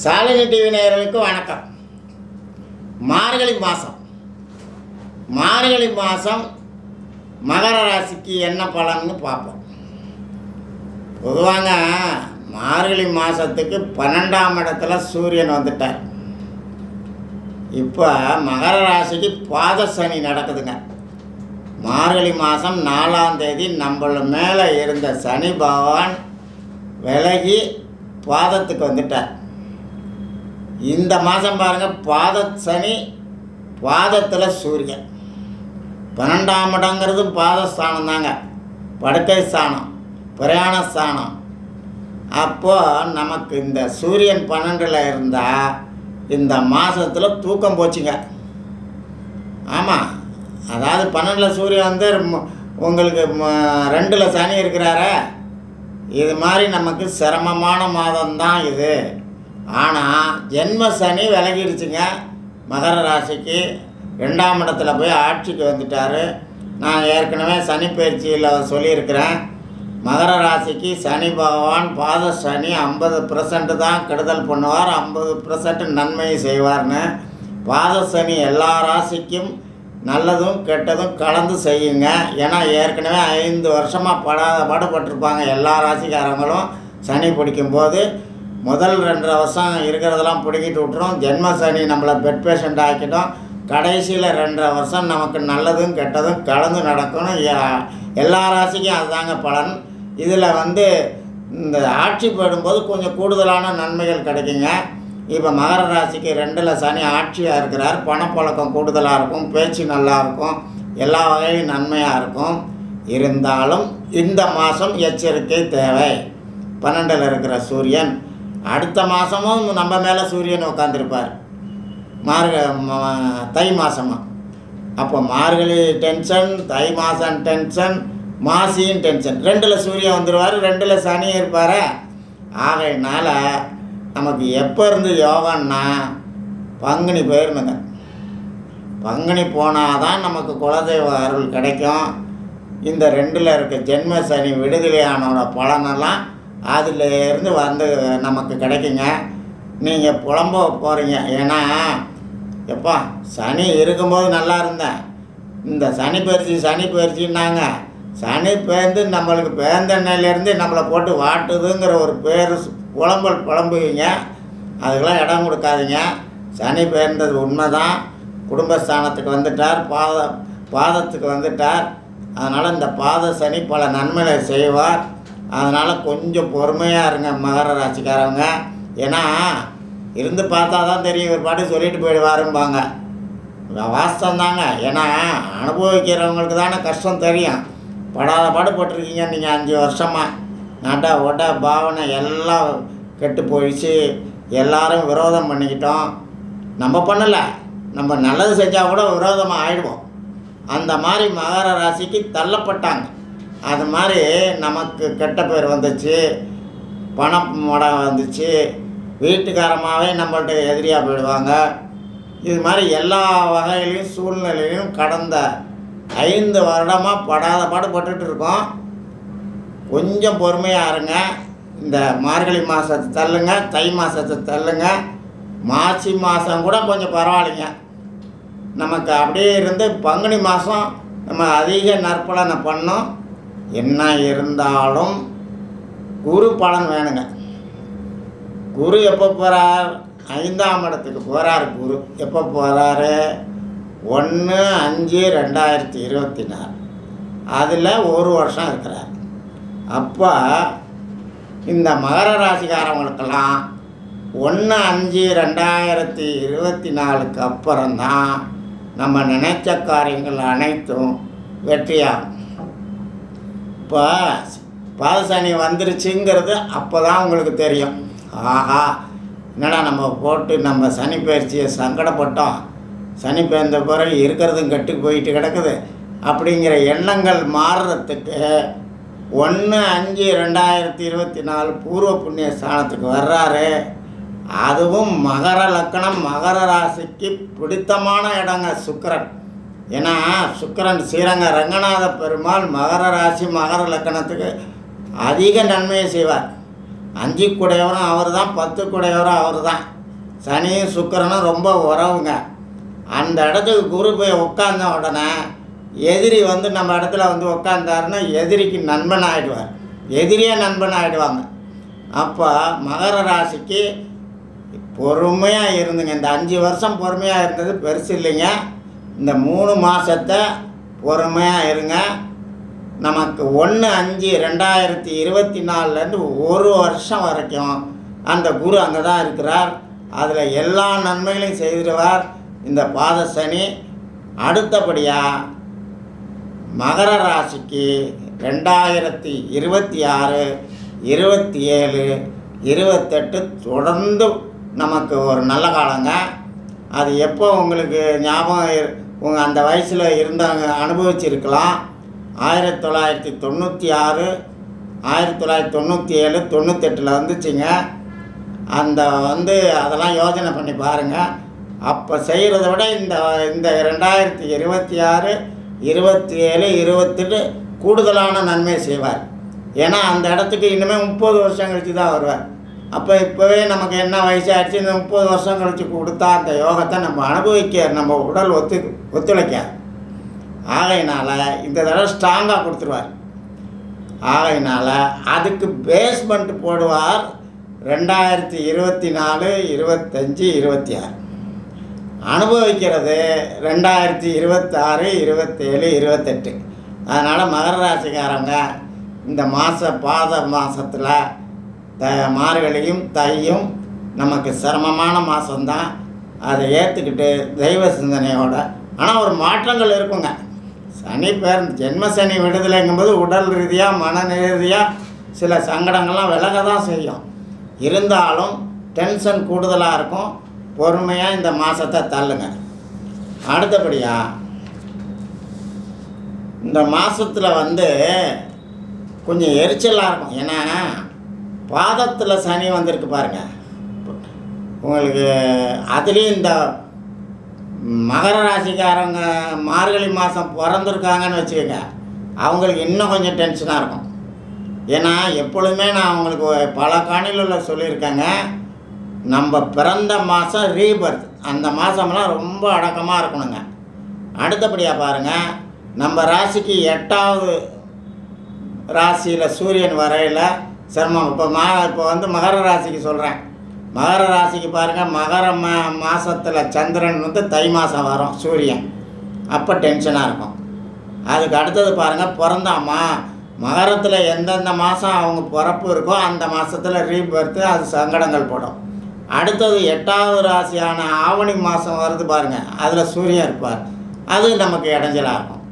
Shalini TV நேயர்களுக்கு வணக்கம். மார்கழி மாதம் மார்கழி மாதம் மகர ராசிக்கு என்ன பலன்னு பார்ப்போம். பொதுவாங்க மார்கழி மாதத்துக்கு பன்னெண்டாம் இடத்துல சூரியன் வந்துட்டார். இப்போ மகர ராசிக்கு பாத சனி நடக்குதுங்க. மார்கழி மாதம் நாலாம் தேதி நம்மள மேலே இருந்த சனி பகவான் விலகி பாதத்துக்கு வந்துட்டார். இந்த மாதம் பாருங்கள் பாத சனி பாதத்தில் சூரியன். பன்னெண்டாம் இடங்கிறது பாதஸ்தானம் தாங்க. படுக்கை ஸ்தானம் பிரயாண ஸ்தானம். அப்போது நமக்கு இந்த சூரியன் பன்னெண்டில் இருந்தால் இந்த மாதத்தில் தூக்கம் போச்சுங்க. ஆமாம் அதாவது பன்னெண்டில் சூரியன் வந்து உங்களுக்கு ரெண்டில் சனி இருக்கிறாரே. இது மாதிரி நமக்கு சிரமமான மாதம்தான் இது. ஆனால் ஜென்ம சனி விலகிடுச்சுங்க. மகர ராசிக்கு ரெண்டாம் இடத்துல போய் ஆட்சிக்கு வந்துட்டார். நான் ஏற்கனவே சனி பயிற்சியில் சொல்லியிருக்கிறேன். மகர ராசிக்கு சனி பகவான் பாத சனி ஐம்பது பர்சன்ட் தான் கெடுதல் பண்ணுவார். ஐம்பது பர்சன்ட் நன்மையை செய்வார்னு. பாத சனி எல்லா ராசிக்கும் நல்லதும் கெட்டதும் கலந்து செய்யுங்க. ஏன்னா ஏற்கனவே ஐந்து வருஷமாக படாத பாடுபட்டிருப்பாங்க எல்லா ராசிக்காரங்களும் சனி பிடிக்கும்போது. முதல் ரெண்டரை வருஷம் இருக்கிறதெல்லாம் பிடிக்கிட்டு விட்டுரும். ஜென்ம சனி நம்மளை பெட் பேஷண்ட் ஆக்கிட்டோம். கடைசியில் ரெண்டரை வருஷம் நமக்கு நல்லதும் கெட்டதும் கலந்து நடக்கணும். எல்லா ராசிக்கும் அதுதாங்க பலன். இதில் வந்து இந்த ஆட்சி போடும்போது கொஞ்சம் கூடுதலான நன்மைகள் கிடைக்குங்க. இப்போ மகர ராசிக்கு ரெண்டில் சனி ஆட்சியாக இருக்கிறார். பணப்பழக்கம் கூடுதலாக இருக்கும். பேச்சு நல்லா இருக்கும். எல்லா வகையும் நன்மையாக இருக்கும். இருந்தாலும் இந்த மாதம் எச்சரிக்கை தேவை. பன்னெண்டில் இருக்கிற சூரியன் அடுத்த மாதமும் நம்ம மேலே சூரியன் உட்காந்துருப்பார் மார்க ம- தை மாதமாக அப்போ மார்கழி டென்ஷன் தை மாதம் டென்ஷன் மாசியும் டென்ஷன் ரெண்டில் சூரியன் வந்துடுவார் ரெண்டில் சனி இருப்பார். ஆகையினால நமக்கு எப்போ இருந்து யோகன்னா பங்குனி போயிருந்துங்க. பங்குனி போனால் தான் நமக்கு குலதெய்வ அருள் கிடைக்கும். இந்த ரெண்டில் இருக்க ஜென்ம சனி விடுதலையானோட பலனெல்லாம் அதில் இருந்து வந்து நமக்கு கிடைக்குங்க. நீங்கள் புலம்ப போகிறீங்க ஏன்னா எப்பா சனி இருக்கும்போது நல்லா இருந்தேன். இந்த சனி பயிற்சி சனி பயிற்சின்னாங்க சனி பேர்ந்து நம்மளுக்கு பேர்ந்தெண்ணையிலேருந்து நம்மளை போட்டு வாட்டுதுங்கிற ஒரு பேர் புலம்பல் புலம்புவீங்க. அதுக்கெல்லாம் இடம் கொடுக்காதீங்க. சனி பேர்ந்தது உண்மை தான் குடும்பஸ்தானத்துக்கு வந்துட்டார். பாத பாதத்துக்கு வந்துட்டார். அதனால் இந்த பாத சனி பல நன்மைகளை செய்வார். அதனால் கொஞ்சம் பொறுமையாக இருங்க மகர ராசிக்காரவங்க. ஏன்னா இருந்து பார்த்தா தான் தெரியும் இவர் பாட்டு சொல்லிட்டு போயிடுவாரும்பாங்க. வாஸ்தம் தாங்க. ஏன்னா அனுபவிக்கிறவங்களுக்கு தானே கஷ்டம் தெரியும். படாத பாடுபட்டிருக்கீங்க நீங்கள் அஞ்சு வருஷமாக நட உட பாவனை எல்லாம் கெட்டு போயிடுச்சு. எல்லாரும் விரோதம் பண்ணிக்கிட்டோம். நம்ம பண்ணலை. நம்ம நல்லது செஞ்சால் கூட விரோதமாக ஆயிடுவோம். அந்த மாதிரி மகர ராசிக்கு தள்ளப்பட்டாங்க. அது மாதிரி நமக்கு கெட்ட பேர் வந்துச்சு பணம் முடம் வந்துச்சு வீட்டுக்காரமாகவே நம்மள்ட்ட எதிரியாக போயிடுவாங்க. இது மாதிரி எல்லா வகையிலையும் சூழ்நிலையிலும் கடந்த ஐந்து வருடமாக படாத பாடுபட்டுட்டு இருக்கோம். கொஞ்சம் பொறுமையாக இருங்க. இந்த மார்கழி மாதத்தை தள்ளுங்க தை மாதத்தை தள்ளுங்க. மாசி மாதம் கூட கொஞ்சம் பரவாயில்லைங்க. நமக்கு அப்படியே இருந்து பங்குனி மாதம் நம்ம அதிக நற்பலனை பண்ணோம். என்ன இருந்தாலும் குரு பலன் வேணுங்க. குரு எப்போ போகிறார் ஐந்தாம் இடத்துக்கு போகிறார் குரு. எப்போ போகிறாரு ஒன்று அஞ்சு ரெண்டாயிரத்தி இருபத்தி நாலு அதில் ஒரு வருஷம் இருக்கிறார். அப்போ இந்த மகர ராசிக்காரவங்களுக்கெல்லாம் ஒன்று அஞ்சு ரெண்டாயிரத்தி இருபத்தி நாலுக்கு அப்புறம்தான் நம்ம நினைச்ச காரியங்கள் அனைத்தும் வெற்றியாகும். இப்போ பாதசாணி வந்துருச்சுங்கிறது அப்போ தான் உங்களுக்கு தெரியும். ஆஹா என்னடா நம்ம போட்டு நம்ம சனி பயிற்சியை சங்கடப்பட்டோம். சனி பெயர்ந்த பிறகு இருக்கிறதும் கெட்டு போயிட்டு கிடக்குது. அப்படிங்கிற எண்ணங்கள் மாறுறதுக்கு ஒன்று அஞ்சு ரெண்டாயிரத்தி இருபத்தி நாலு பூர்வ புண்ணிய ஸ்தானத்துக்கு வர்றாரு. அதுவும் மகர லக்கணம் மகர ராசிக்கு பிடித்தமான இடங்க சுக்கரன். ஏன்னா சுக்கிரன் ஸ்ரீரங்க ரங்கநாத பெருமாள் மகர ராசி மகர லக்கணத்துக்கு அதிக நன்மையை செய்வார். அஞ்சு கூடையவரும் அவர் தான் பத்து கூடையவரும் அவர் தான் சனியும் சுக்கிரனும் ரொம்ப உறவுங்க. அந்த இடத்துக்கு குரு போய் உட்கார்ந்த உடனே எதிரி வந்து நம்ம இடத்துல வந்து உட்காந்தாருன்னா எதிரிக்கு நண்பன் ஆகிடுவார் எதிரியே நண்பன் ஆகிடுவாங்க அப்போ மகர ராசிக்கு பொறுமையாக இருந்துங்க. இந்த அஞ்சு வருஷம் பொறுமையாக இருந்தது பெருசு இல்லைங்க. இந்த மூணு மாதத்தை பொறுமையாக இருங்க. நமக்கு ஒன்று அஞ்சு ரெண்டாயிரத்தி இருபத்தி நாலுலேருந்து ஒரு வருஷம் வரைக்கும் அந்த குரு அங்கே தான் இருக்கிறார். அதில் எல்லா நன்மைகளையும் செய்திருவார் இந்த பாத சனி அடுத்தபடியாக மகர ராசிக்கு ரெண்டாயிரத்தி இருபத்தி ஆறு இருபத்தி ஏழு இருபத்தெட்டு தொடர்ந்து நமக்கு ஒரு நல்ல காலங்க. அது எப்போ உங்களுக்கு ஞாபகம் உங்கள் உங்க அந்த வயசில் இருந்தாங்க அனுபவிச்சிருக்கலாம். ஆயிரத்தி தொள்ளாயிரத்தி தொண்ணூற்றி ஆறு ஆயிரத்தி தொள்ளாயிரத்தி தொண்ணூற்றி ஏழு தொண்ணூத்தெட்டில் வந்துச்சுங்க. அந்த வந்து அதெல்லாம் யோசனை பண்ணி பாருங்கள் அப்போ செய்கிறத விட இந்த இந்த ரெண்டாயிரத்தி இருபத்தி ஆறு இருபத்தி ஏழு இருபத்தெட்டு கூடுதலான நன்மை செய்வார். ஏன்னா அந்த இடத்துக்கு இன்னுமே முப்பது வருஷம் கழிச்சு தான் வருவார். அப்போ இப்போவே நமக்கு என்ன வயசாகிடுச்சு இந்த முப்பது வருஷம் கழித்து கொடுத்தா அந்த யோகத்தை நம்ம அனுபவிக்க நம்ம உடல் ஒத்து ஒத்துழைக்காது ஆகையினால் இந்த தடவை ஸ்ட்ராங்காக கொடுத்துருவார். ஆகையினால் அதுக்கு பேஸ்மெண்ட் போடுவார் ரெண்டாயிரத்தி இருபத்தி நாலு இருபத்தஞ்சி இருபத்தி ஆறு. அனுபவிக்கிறது ரெண்டாயிரத்தி இருபத்தாறு இருபத்தேழு இருபத்தெட்டு. அதனால் மகர ராசிக்காரங்க இந்த மாத பாத மாதத்தில் த மார்கழியும் தையும் நமக்கு சிரமமான மாதம்தான் அதை ஏற்றுக்கிட்டு தெய்வ சிந்தனையோட. ஆனால் ஒரு மாற்றங்கள் இருக்குங்க. சனி பேர் ஜென்ம சனி விடுதலைங்கும்போது உடல் ரீதியாக மன ரீதியாக சில சங்கடங்கள்லாம் விலக தான் செய்யும். இருந்தாலும் டென்ஷன் கூடுதலாக இருக்கும். பொறுமையாக இந்த மாதத்தை தள்ளுங்க. அடுத்தபடியாக இந்த மாதத்தில் வந்து கொஞ்சம் எரிச்சலாக இருக்கும். ஏன்னா பாதத்தில் சனி வந்திருக்கு பாருங்க. உங்களுக்கு அதுலேயும் இந்த மகர ராசிக்காரங்க மார்கழி மாதம் பிறந்திருக்காங்கன்னு வச்சுக்கோங்க. அவங்களுக்கு இன்னும் கொஞ்சம் டென்ஷனாக இருக்கும். ஏன்னா எப்பொழுதுமே நான் அவங்களுக்கு பல காணிலில் சொல்லியிருக்கேங்க. நம்ம பிறந்த மாதம் ரீபர்த் அந்த மாதம்லாம் ரொம்ப அடக்கமாக இருக்கணுங்க. அடுத்தபடியாக பாருங்கள் நம்ம ராசிக்கு எட்டாவது ராசியில் சூரியன் வரையில் சிரமம் இப்போ மா இப்போ வந்து மகர ராசிக்கு சொல்கிறேன் மகர ராசிக்கு பாருங்கள் மகர மா மாதத்தில் சந்திரன் வந்து தை மாதம் வரும் சூரியன். அப்போ டென்ஷனாக இருக்கும். அதுக்கு அடுத்தது பாருங்கள் பிறந்தாமா? மகரத்தில் எந்தெந்த மாதம் அவங்க பிறப்பு இருக்கோ அந்த மாதத்தில் ரீபர்த்து அது சங்கடங்கள் போடும். அடுத்தது எட்டாவது ராசியான ஆவணி மாதம் வருது பாருங்கள் அதில் சூரியன் இருப்பார். அது நமக்கு இடைஞ்சலாக இருக்கும்.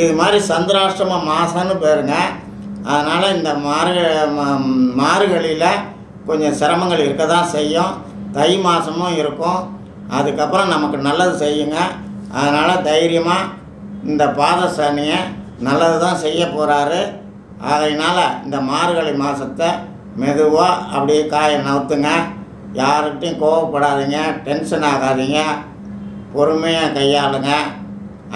இது மாதிரி சந்திராஷ்டம மாதம்னு பேருங்க அதனால் இந்த மார்க மார்கழியில் கொஞ்சம் சிரமங்கள் இருக்க தான் செய்யும். தை மாதமும் இருக்கும். அதுக்கப்புறம் நமக்கு நல்லது செய்யுங்க. அதனால் தைரியமாக இந்த பாத சனியை நல்லது தான் செய்ய போகிறாரு ஆகையினால இந்த மார்கழி மாதத்தை மெதுவாக அப்படியே காயை நவுத்துங்க. யார்கிட்டையும் கோவப்படாதீங்க. டென்ஷன் ஆகாதீங்க. பொறுமையாக கையாளுங்க.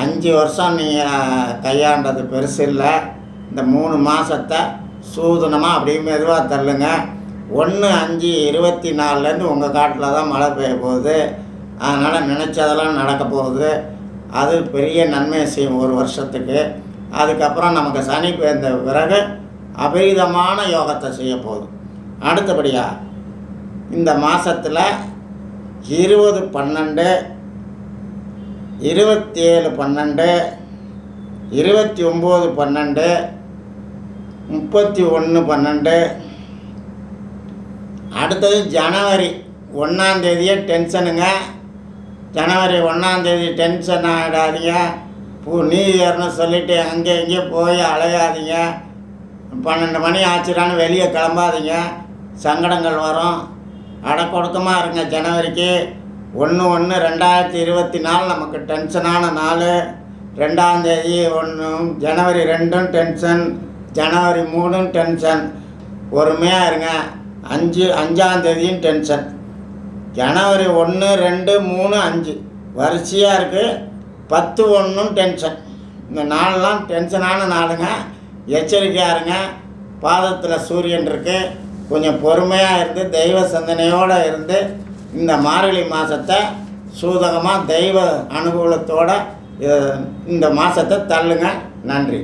அஞ்சு வருஷம் நீங்கள் கையாண்டது பெருசு இல்லை. இந்த மூணு மாதத்தை சூதனமாக அப்படியே மெதுவாக தள்ளுங்க. ஒன்று அஞ்சு இருபத்தி நாலுலேருந்து உங்கள் காட்டில் தான் மழை பெய்ய போகுது. அதனால் நினச்சதெல்லாம் நடக்க போகுது. அது பெரிய நன்மை செய்யும் ஒரு வருஷத்துக்கு. அதுக்கப்புறம் நமக்கு சனி பெய்ந்த பிறகு அபரிதமான யோகத்தை செய்ய போகுது. அடுத்தபடியாக இந்த மாதத்தில் இருபது பன்னெண்டு இருபத்தி ஏழு பன்னெண்டு இருபத்தி ஒம்பது பன்னெண்டு முப்பத்தி ஒன்று பன்னெண்டு. அடுத்தது ஜனவரி ஒன்றாந்தேதியே டென்ஷனுங்க. ஜனவரி ஒன்றாந்தேதி டென்ஷன் ஆகிடாதீங்க பூ நியூ இயர்னு சொல்லிவிட்டு அங்கே இங்கே போய் அலையாதீங்க. பன்னெண்டு மணி ஆச்சுடான்னு வெளியே கிளம்பாதீங்க. சங்கடங்கள் வரும். அடக்கொடுக்கமாக இருங்க ஜனவரிக்கு. ஒன்று ஒன்று ரெண்டாயிரத்தி இருபத்தி நாலு நமக்கு டென்ஷனான நாள். ரெண்டாந்தேதி ஒன்றும் ஜனவரி ரெண்டும் டென்ஷன். ஜனவரி மூணும் டென்ஷன் பொறுமையாக இருங்க. அஞ்சு அஞ்சாந்தேதியும் டென்ஷன் ஜனவரி ஒன்று ரெண்டு மூணு அஞ்சு. வரிசையாக இருக்குது பத்து ஒன்றும் டென்ஷன் இந்த நாளெலாம் டென்ஷனான நாளுங்க. எச்சரிக்கையாக இருங்க. பாதத்தில் சூரியன் இருக்குது கொஞ்சம் பொறுமையாக இருந்து தெய்வ சிந்தனையோடு இருந்து இந்த மார்கழி மாதத்தை சூதகமாக தெய்வ அனுகூலத்தோடு இந்த மாதத்தை தள்ளுங்க. நன்றி.